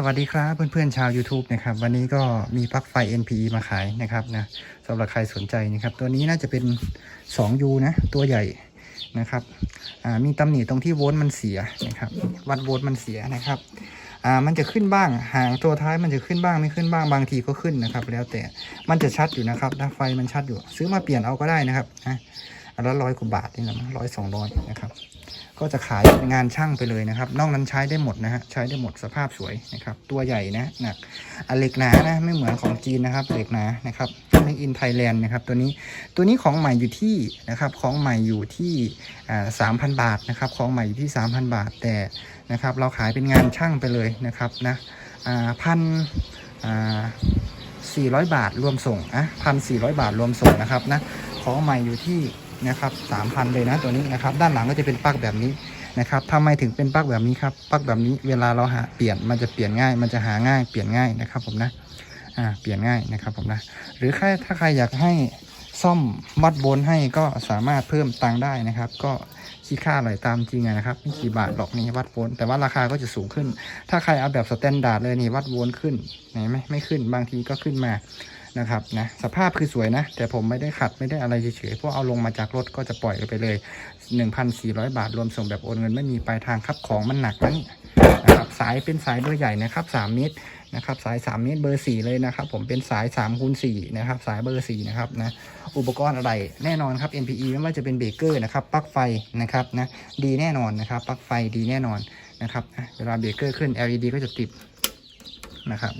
สวัสดีครับเพื่อนๆชาว YouTube นะครับวันนี้ก็มีปลั๊กไฟ NPE มาขายนะครับนะสำหรับใครสนใจนะครับ ตัวนี้น่าจะเป็น 2U นะ ตัวใหญ่นะครับมีตำหนิตรงที่โวลต์มันเสียนะครับวัดโวลต์มันเสียนะครับมันจะขึ้นบ้างหางตัวท้ายมันจะขึ้นบ้างไม่ขึ้นบ้างบางทีก็ขึ้นนะครับ แล้วแต่มันจะชัดอยู่นะครับถ้าไฟมันชัดอยู่ ซื้อมาเปลี่ยนเอาก็ได้นะครับนะละร้อยกว่าบาทนี่แหละร้อยสองร้อยนะครับ ก็จะขายเป็นงานช่างไปเลยนะครับ นอกนั้นใช้ได้หมดนะฮะ ใช้ได้หมดสภาพสวยนะครับ ตัวใหญ่นะหนักอเหล็กหนานะ ไม่เหมือนของจีนนะครับเหล็กหนานะครับเป็นอินไทยแลนด์นะครับ ตัวนี้ ตัวนี้ของใหม่อยู่ที่นะครับ ของใหม่อยู่ที่สามพันบาทนะครับ ของใหม่อยู่ที่สามพันบาท แต่นะครับ เราขายเป็นงานช่างไปเลยนะครับนะพันสี่ร้อยบาทรวมส่งอะพันสี่ร้อยบาทรวมส่งนะครับนะ ของใหม่อยู่ที่ นะครับสามพันเลยนะตัวนี้นะครับ ด้านหลังก็จะเป็นปลั๊กแบบนี้นะครับทำไมถึงเป็นปลั๊กแบบนี้ครับปลั๊กแบบนี้เวลาเราหาเปลี่ยนมันจะเปลี่ยนง่าย มันจะหาง่ายเปลี่ยนง่ายนะครับผมนะอ่าเปลี่ยนง่ายนะครับผมนะหรือใครถ้าใครอยากให้ซ่อมวัดโวลให้ก็สามารถเพิ่มตังค์ได้นะครับ ก็คิดค่าอะไรตามจริงนะครับไม่กี่บาทหรอกนี่วัดโวลแต่ว่าราคาก็จะสูงขึ้น ถ้าใครเอาแบบสแตนดาร์ดเลยนี่วัดโวลขึ้นเห็นไหมไม่ขึ้นบางทีก็ขึ้นมา นะครับนะสภาพคือสวยนะ แต่ผมไม่ได้ขัดไม่ได้อะไรเฉยๆพราะเอาลงมาจากรถก็จะปล่อยไปเลย 1,400 บาทรวมส่งแบบโอนเงินไม่มีปลายทางครับของมันหนักนะเนี่ยนะครับสายเป็นสายเบอร์ใหญ่นะครับ 3 เมตรนะครับสาย 3 เมตรเบอร์ 4 เลยนะครับ ผมเป็นสาย3คูณ4นะครับสายเบอร์ 4 นะครับนะอุปกรณ์อะไรแน่นอนครับ NPE ไม่ว่าจะเป็นเบรกเกอร์นะครับปลั๊กไฟนะครับนะดีแน่นอนนะครับปลั๊กไฟดีแน่นอนนะครับอะเวลาเบรกเกอร์ขึ้น LED ก็จะติดนะครับ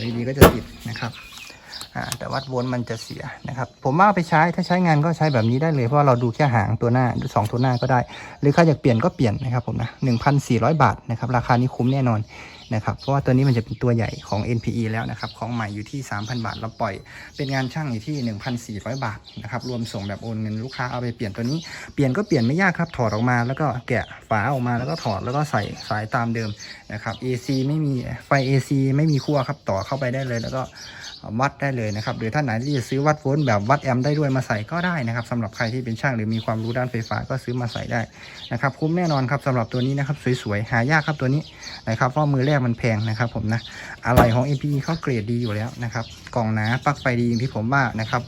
LED ก็จะติดนะครับอ่าแต่วัดวนมันจะเสียนะครับ ผมว่าไปใช้ถ้าใช้งานก็ใช้แบบนี้ได้เลยเพราะเราดูแค่หางตัวหน้าสองตัวหน้าก็ได้ หรือใครอยากเปลี่ยนก็เปลี่ยนนะครับผมนะ1,400 บาทนะครับ ราคานี้คุ้มแน่นอน นะครับ เพราะว่าตัวนี้มันจะเป็นตัวใหญ่ของ NPE แล้วนะครับ ของใหม่อยู่ที่ 3,000 บาท เราปล่อย เป็นงานช่างอยู่ที่ 1,400 บาทนะครับ รวมส่งแบบโอนเงินลูกค้าเอาไปเปลี่ยนตัวนี้ เปลี่ยนก็เปลี่ยนไม่ยากครับ ถอดออกมาแล้วก็แกะฝาออกมาแล้วก็ถอดแล้วก็ใส่สายตามเดิมนะครับ AC ไม่มีไฟ AC ไม่มีขั้วครับ ต่อเข้าไปได้เลยแล้วก็วัดได้เลยนะครับ หรือท่านไหนที่จะซื้อวัดโวลต์แบบวัดแอมป์ได้ด้วยมาใส่ก็ได้นะครับสำหรับใครที่เป็นช่างหรือมีความรู้ด้านไฟฟ้าก็ซื้อมาใส่ได้นะครับ คุ้มแน่นอนครับสำหรับตัวนี้นะครับสวยๆหายากครับตัวนี้นะครับเพราะมือแรกมันแพงนะครับผมนะอะไรของ AP เขาเกรดดีอยู่แล้วนะครับกล่องหนาปลั๊กไฟดีอย่างที่ผมว่านะครับ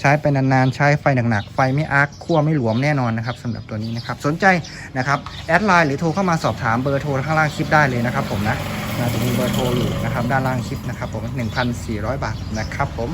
ใช้ไปนานๆใช้ไฟหนักๆไฟไม่อาร์คขั้วไม่หลวมแน่นอนนะครับสำหรับตัวนี้นะครับสนใจนะครับแอดไลน์หรือโทรเข้ามาสอบถามเบอร์โทรข้างล่างคลิปได้เลยนะครับผมนะนะจะมีเบอร์โทรอยู่นะครับด้านล่างคลิปนะครับผม 1,400 บาทนะครับผม